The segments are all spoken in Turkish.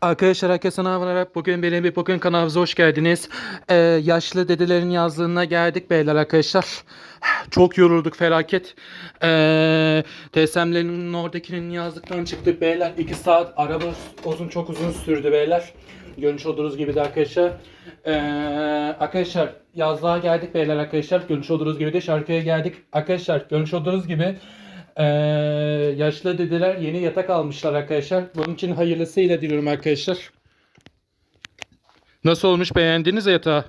Arkadaşlar herkese merhabalar. Bugün benim bir bugün kanalımıza hoş geldiniz. Ee, yaşlı dedelerin yazlığına geldik beyler arkadaşlar. Çok yorulduk felaket. Ee, TSM'lerin oradakinin yazlıktan çıktık beyler. 2 saat araba uzun çok uzun sürdü beyler. Görmüş olduğunuz gibi de arkadaşlar. Ee, arkadaşlar yazlığa geldik beyler arkadaşlar. Görmüş olduğunuz gibi de şarkıya geldik. Arkadaşlar görmüş olduğunuz gibi ee, yaşlı dedeler yeni yatak almışlar arkadaşlar. Bunun için hayırlısıyla diliyorum arkadaşlar. Nasıl olmuş beğendiniz yatağı?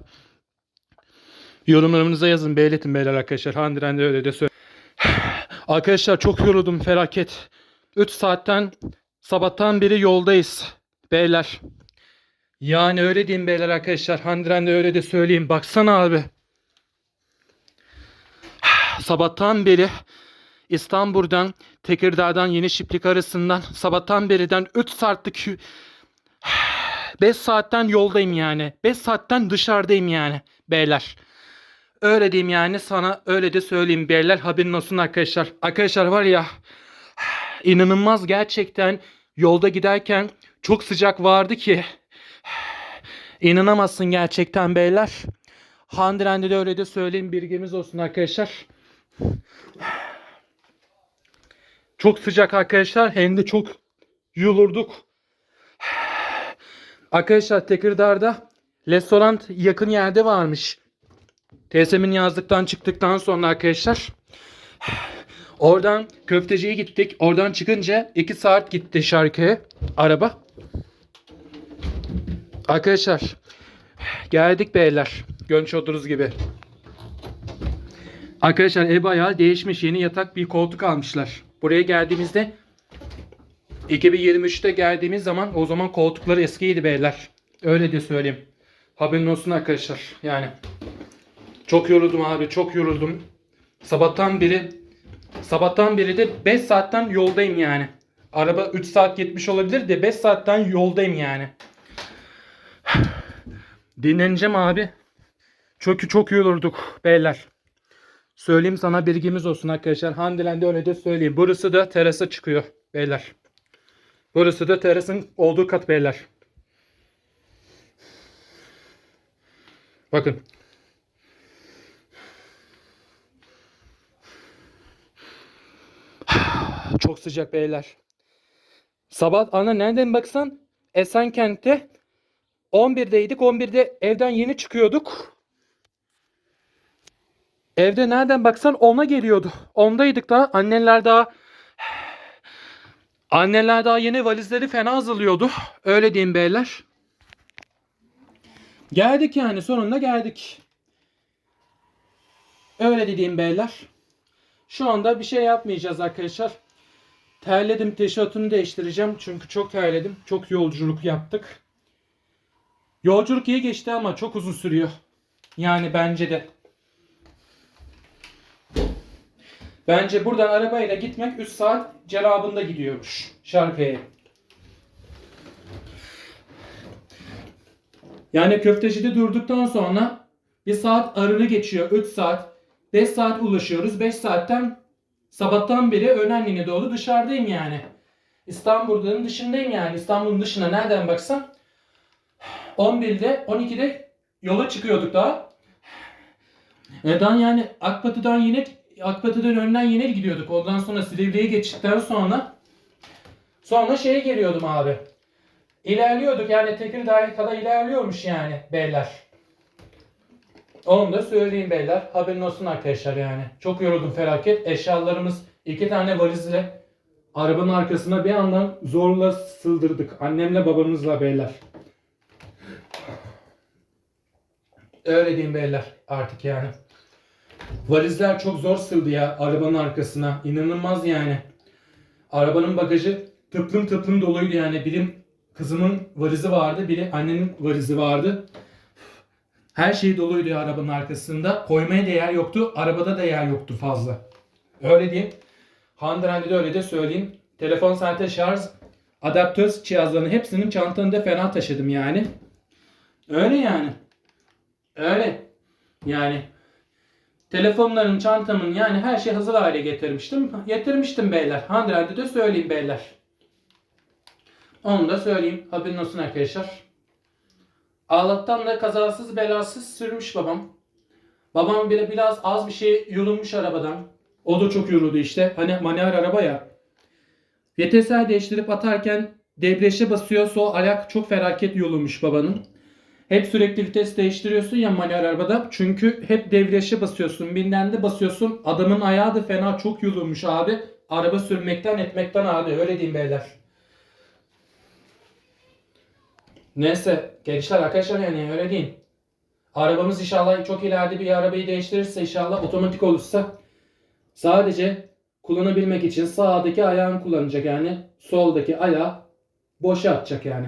Yorumlarınıza yazın belirtin beyler arkadaşlar. Handiren de öyle de söyle. Arkadaşlar çok yoruldum felaket. 3 saatten sabahtan beri yoldayız beyler. Yani öyle diyeyim beyler arkadaşlar. Handiren de öyle de söyleyeyim. Baksana abi. Sabahtan beri İstanbul'dan Tekirdağ'dan Yeni Şiplik arasından sabahtan beriden 3 saatlik 5 saatten yoldayım yani. 5 saatten dışarıdayım yani beyler. Öyle diyeyim yani sana öyle de söyleyeyim beyler haberin olsun arkadaşlar. Arkadaşlar var ya inanılmaz gerçekten yolda giderken çok sıcak vardı ki inanamazsın gerçekten beyler. Handiren'de de öyle de söyleyeyim bilgimiz olsun arkadaşlar. Çok sıcak arkadaşlar. Hem de çok yorulduk. Arkadaşlar Tekirdağ'da restoran yakın yerde varmış. TSM'in yazdıktan çıktıktan sonra arkadaşlar. Oradan köfteciye gittik. Oradan çıkınca 2 saat gitti şarkıya araba. Arkadaşlar geldik beyler. Görmüş olduğunuz gibi. Arkadaşlar ev bayağı değişmiş. Yeni yatak bir koltuk almışlar. Buraya geldiğimizde 2023'te geldiğimiz zaman o zaman koltukları eskiydi beyler. Öyle de söyleyeyim. Haberin olsun arkadaşlar. Yani çok yoruldum abi. Çok yoruldum. Sabahtan beri sabahtan beri de 5 saatten yoldayım yani. Araba 3 saat gitmiş olabilir de 5 saatten yoldayım yani. Dinleneceğim abi. Çok çok yorulduk beyler. Söyleyeyim sana bilgimiz olsun arkadaşlar. Handilen'de öyle de söyleyeyim. Burası da terasa çıkıyor beyler. Burası da terasın olduğu kat beyler. Bakın. Çok sıcak beyler. Sabah ana nereden baksan Esenkent'te 11'deydik. 11'de evden yeni çıkıyorduk. Evde nereden baksan 10'a geliyordu. 10'daydık daha. Anneler daha Anneler daha yeni valizleri fena hazırlıyordu. Öyle diyeyim beyler. Geldik yani sonunda geldik. Öyle dediğim beyler. Şu anda bir şey yapmayacağız arkadaşlar. Terledim tişörtünü değiştireceğim. Çünkü çok terledim. Çok yolculuk yaptık. Yolculuk iyi geçti ama çok uzun sürüyor. Yani bence de. Bence buradan arabayla gitmek 3 saat celabında gidiyormuş Şarkıya. Yani köftecide durduktan sonra bir saat arını geçiyor. 3 saat. 5 saat ulaşıyoruz. 5 saatten sabahtan beri Önenli'ne doğru dışarıdayım yani. İstanbul'un dışındayım yani. İstanbul'un dışına nereden baksan 11'de 12'de yola çıkıyorduk daha. Neden yani Akbatı'dan yine Akbatı'dan önden yine gidiyorduk. Ondan sonra Silivri'ye geçtikten sonra sonra şeye geliyordum abi. İlerliyorduk yani Tekirdağ'a kadar ilerliyormuş yani beyler. Onu da söyleyeyim beyler. Haberin olsun arkadaşlar yani. Çok yoruldum felaket. Eşyalarımız iki tane valizle arabanın arkasına bir yandan zorla sığdırdık. Annemle babamızla beyler. Öyle diyeyim beyler artık yani. Valizler çok zor sığdı ya arabanın arkasına. İnanılmaz yani. Arabanın bagajı tıplım tıplım doluydu yani. Birim kızımın valizi vardı, biri annenin valizi vardı. Her şey doluydu ya arabanın arkasında. Koymaya da yer yoktu, arabada da yer yoktu fazla. Öyle diyeyim. Handaren'de de öyle de söyleyeyim. Telefon saate şarj, adaptör cihazlarının hepsinin çantamda fena taşıdım yani. Öyle yani. Öyle. Yani telefonların, çantamın yani her şey hazır hale getirmiştim. Getirmiştim beyler. Handaren'de de söyleyeyim beyler. Onu da söyleyeyim. Haberin olsun arkadaşlar. Allah'tan da kazasız belasız sürmüş babam. Babam bile biraz az bir şey yorulmuş arabadan. O da çok yoruldu işte. Hani manuel araba ya. Vitesler değiştirip atarken debriyaja basıyor. Sol ayak çok felaket yorulmuş babanın. Hep sürekli vites değiştiriyorsun ya manuel arabada. Çünkü hep debriyaja basıyorsun. Binden de basıyorsun. Adamın ayağı da fena çok yorulmuş abi. Araba sürmekten etmekten abi. Öyle diyeyim beyler. Neyse gençler arkadaşlar yani öyle diyeyim. Arabamız inşallah çok ileride bir arabayı değiştirirse inşallah otomatik olursa sadece kullanabilmek için sağdaki ayağını kullanacak yani soldaki ayağı boşa atacak yani.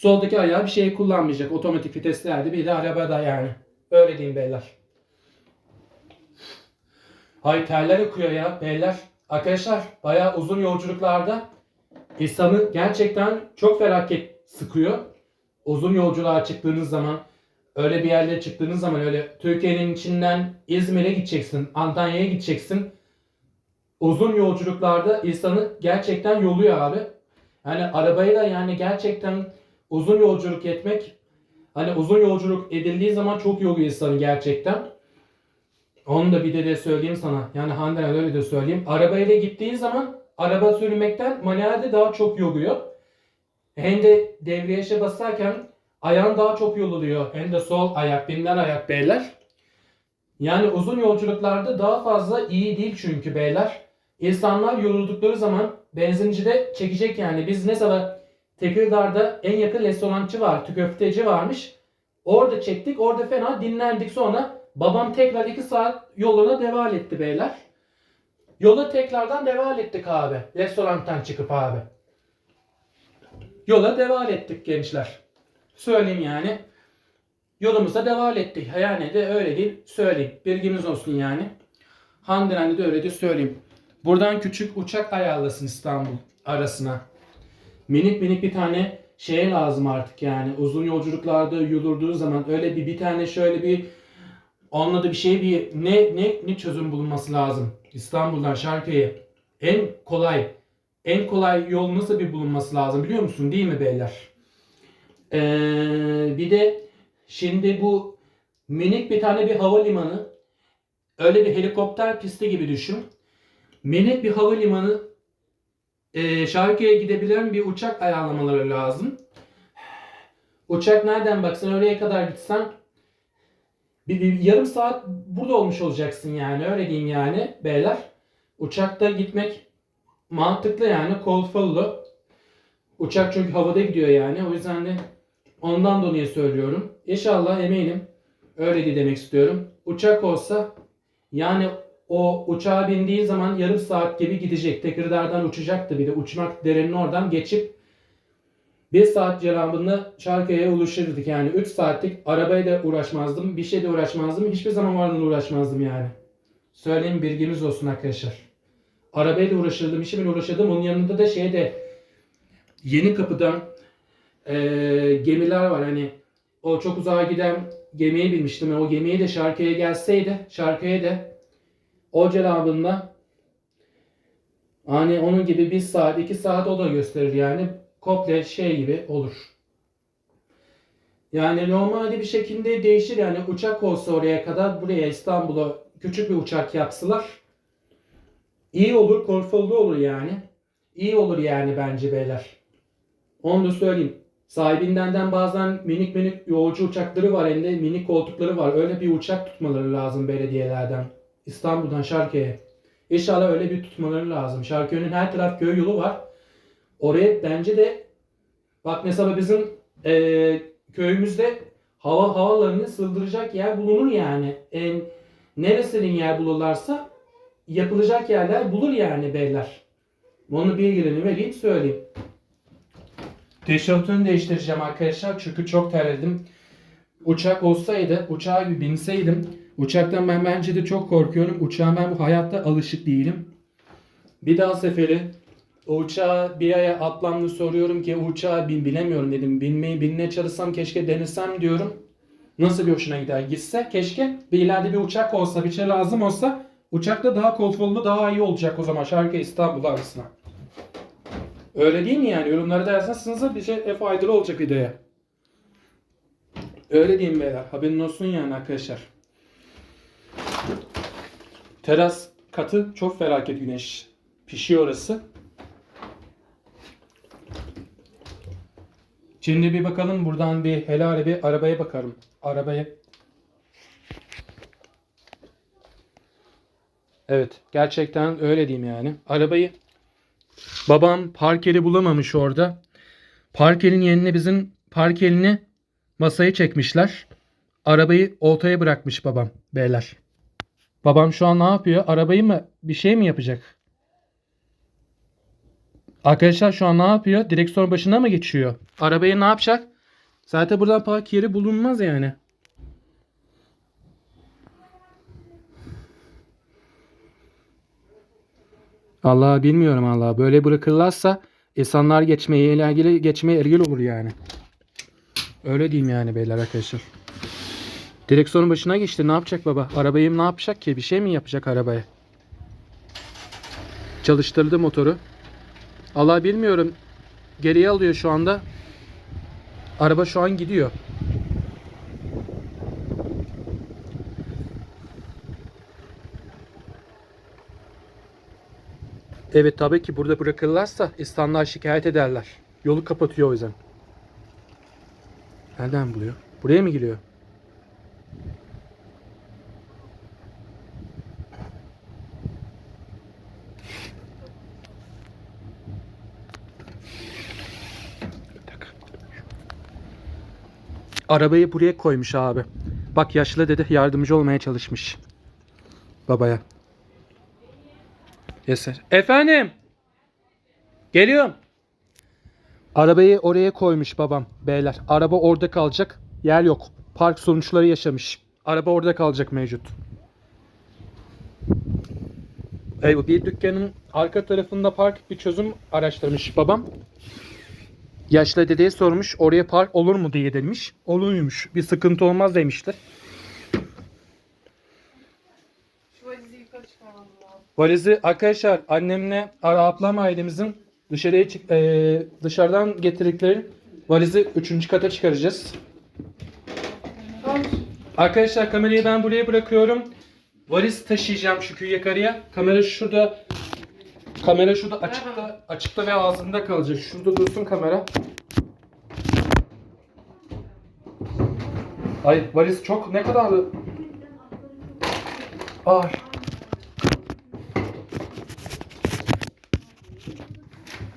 Soldaki ayağı bir şey kullanmayacak otomatik viteslerde bir de arabada yani. Öyle diyeyim beyler. Hay terler akıyor ya beyler. Arkadaşlar bayağı uzun yolculuklarda insanı gerçekten çok felaket sıkıyor. Uzun yolculuğa çıktığınız zaman öyle bir yerlere çıktığınız zaman öyle Türkiye'nin içinden İzmir'e gideceksin, Antalya'ya gideceksin. Uzun yolculuklarda insanı gerçekten yoluyor abi. Yani arabayla yani gerçekten uzun yolculuk etmek hani uzun yolculuk edildiği zaman çok yoruyor insanı gerçekten. Onu da bir de, de söyleyeyim sana. Yani Hande öyle de söyleyeyim. Arabayla gittiğin zaman araba sürmekten manuelde daha çok yoruyor. Hem de debriyaja basarken ayağın daha çok yoruluyor. Hem de sol ayak, binden ayak beyler. Yani uzun yolculuklarda daha fazla iyi değil çünkü beyler. İnsanlar yoruldukları zaman benzincide çekecek yani. Biz mesela Tekirdağ'da en yakın restorançı var, köfteci varmış. Orada çektik, orada fena dinlendik sonra babam tekrar 2 saat yoluna devam etti beyler. Yola tekrardan devam ettik abi. Restorantan çıkıp abi. Yola devam ettik gençler. Söyleyeyim yani. Yolumuza devam ettik. Yani de öyle değil söyleyeyim. Bilgimiz olsun yani. Handeren'de de öyle de söyleyeyim. Buradan küçük uçak ayarlasın İstanbul arasına. Minik minik bir tane şeye lazım artık yani. Uzun yolculuklarda yürüdüğü zaman öyle bir bir tane şöyle bir onunla bir şey bir ne ne ne çözüm bulunması lazım. İstanbul'dan Şarkı'ya en kolay en kolay yol nasıl bir bulunması lazım biliyor musun değil mi beyler? Ee, bir de şimdi bu minik bir tane bir havalimanı öyle bir helikopter pisti gibi düşün. Minik bir havalimanı e, Şarkı'ya gidebilen bir uçak ayarlamaları lazım. Uçak nereden baksan oraya kadar gitsen bir, bir yarım saat burada olmuş olacaksın yani öyle diyeyim yani beyler. Uçakta gitmek mantıklı yani konforlu. Uçak çünkü havada gidiyor yani o yüzden de ondan dolayı söylüyorum. İnşallah eminim öyle de demek istiyorum. Uçak olsa yani o uçağa bindiği zaman yarım saat gibi gidecek. Tekirdağ'dan uçacaktı bir de uçmak derenin oradan geçip bir saat cerabında Şarkı'ya ulaşırdık yani 3 saatlik arabayla uğraşmazdım, bir şeyle uğraşmazdım, hiçbir zaman varlığına uğraşmazdım yani. Söyleyeyim bilginiz olsun arkadaşlar. Arabayla uğraşırdım, işimle uğraşırdım. Onun yanında da şeyde yeni kapıdan eee, gemiler var hani o çok uzağa giden gemiye binmiştim. O gemiye de Şarkı'ya gelseydi, Şarkı'ya da o cerabında hani onun gibi bir saat, iki saat o da gösterir yani. Komple şey gibi olur. Yani normalde bir şekilde değişir yani uçak olsa oraya kadar buraya İstanbul'a küçük bir uçak yapsalar iyi olur, konforlu olur yani. İyi olur yani bence beyler. Onu da söyleyeyim. Sahibinden bazen minik minik yolcu uçakları var hem de minik koltukları var. Öyle bir uçak tutmaları lazım belediyelerden. İstanbul'dan Şarkı'ya. İnşallah öyle bir tutmaları lazım. Şarköy'ün her taraf köy yolu var. Oraya bence de bak mesela bizim eee, köyümüzde hava havalarını sığdıracak yer bulunur yani. En neresinin yer bulurlarsa yapılacak yerler bulur yani beyler. Onu bilgilerini vereyim söyleyeyim. Tişörtünü değiştireceğim arkadaşlar çünkü çok terledim. Uçak olsaydı, uçağa binseydim. Uçaktan ben bence de çok korkuyorum. Uçağa ben bu hayatta alışık değilim. Bir daha seferi o uçağa bir aya atlamlı soruyorum ki uçağa bin bilemiyorum dedim. Binmeyi binmeye çalışsam keşke denesem diyorum. Nasıl bir hoşuna gider? Gitse keşke bir ileride bir uçak olsa bir şey lazım olsa uçakta daha konforlu daha iyi olacak o zaman Şarkı İstanbul arasına. Öyle değil mi yani? Yorumlara da yazarsanız bir şey faydalı olacak videoya. Öyle diyeyim beyler. Haberin olsun yani arkadaşlar. Teras katı çok felaket güneş. Pişiyor orası. Şimdi bir bakalım buradan bir helal bir arabaya bakarım. Arabaya. Evet gerçekten öyle diyeyim yani. Arabayı babam park yeri bulamamış orada. Park yerinin yerine bizim park yerini masaya çekmişler. Arabayı oltaya bırakmış babam beyler. Babam şu an ne yapıyor? Arabayı mı bir şey mi yapacak? Arkadaşlar şu an ne yapıyor? Direksiyon başına mı geçiyor? Arabayı ne yapacak? Zaten buradan park yeri bulunmaz yani. Allah bilmiyorum Allah. Böyle bırakırlarsa insanlar geçmeye geçmeye ergil olur yani. Öyle diyeyim yani beyler arkadaşlar. Direksiyonun başına geçti. Ne yapacak baba? Arabayı ne yapacak ki? Bir şey mi yapacak arabaya? Çalıştırdı motoru. Allah bilmiyorum. Geriye alıyor şu anda. Araba şu an gidiyor. Evet tabii ki burada bırakırlarsa insanlar şikayet ederler. Yolu kapatıyor o yüzden. Nereden buluyor? Buraya mı giriyor? Arabayı buraya koymuş abi. Bak yaşlı dede yardımcı olmaya çalışmış. Babaya. Yeser. Efendim. Geliyorum. Arabayı oraya koymuş babam beyler. Araba orada kalacak. Yer yok. Park sonuçları yaşamış. Araba orada kalacak mevcut. Evet, bir dükkanın arka tarafında park bir çözüm araştırmış babam. Yaşlı dedeye sormuş oraya park olur mu diye demiş. Olurmuş. Bir sıkıntı olmaz demiştir. Şu valizi arkadaşlar annemle ablam ailemizin dışarıya çık eee, dışarıdan getirdikleri valizi 3. kata çıkaracağız. Arkadaşlar kamerayı ben buraya bırakıyorum. Valiz taşıyacağım çünkü yukarıya. Kamera şurada kamera şurada açıkta açıkta ve ağzında kalacak. Şurada dursun kamera. Ay valiz çok ne kadar ağır.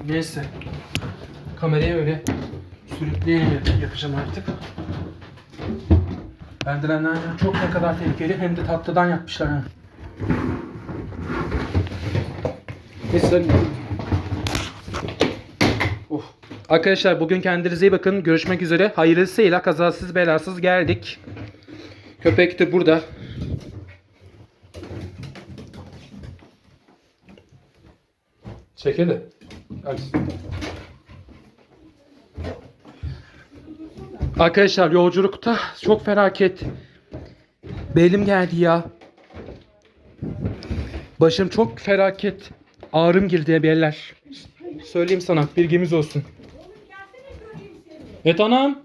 Neyse. Kamerayı öyle sürükleyerek yapacağım artık. Eldivenler çok ne kadar tehlikeli hem de tatlıdan yapmışlar ha. Arkadaşlar bugün kendinize iyi bakın. Görüşmek üzere. Hayırlısıyla kazasız belasız geldik. Köpek de burada. Hadi. Arkadaşlar yolculukta çok felaket. Belim geldi ya. Başım çok felaket. Ağrım girdi beyler. Söyleyeyim sana bilgimiz olsun. Evet anam.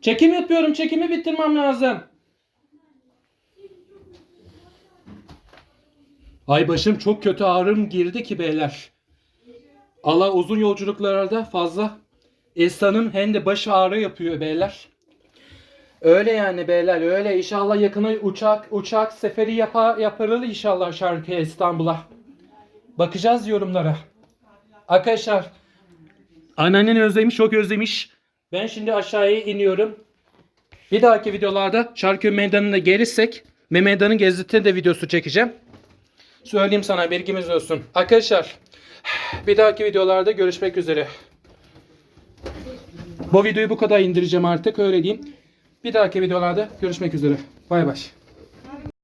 Çekim yapıyorum. Çekimi bitirmem lazım. Ay başım çok kötü ağrım girdi ki beyler. Allah uzun yolculuklarda fazla insanın hem de baş ağrı yapıyor beyler. Öyle yani beyler öyle inşallah yakına uçak uçak seferi yapar yaparıl inşallah Şarkıya İstanbul'a. Bakacağız yorumlara. Arkadaşlar anneannen özlemiş çok özlemiş. Ben şimdi aşağıya iniyorum. Bir dahaki videolarda Şarköy Meydanı'na gelirsek ve meydanın gezdirten de videosu çekeceğim. Söyleyeyim sana bilgimiz olsun. Arkadaşlar bir dahaki videolarda görüşmek üzere. Bu videoyu bu kadar indireceğim artık öyle diyeyim. Bir dahaki videolarda görüşmek üzere. Bay bay.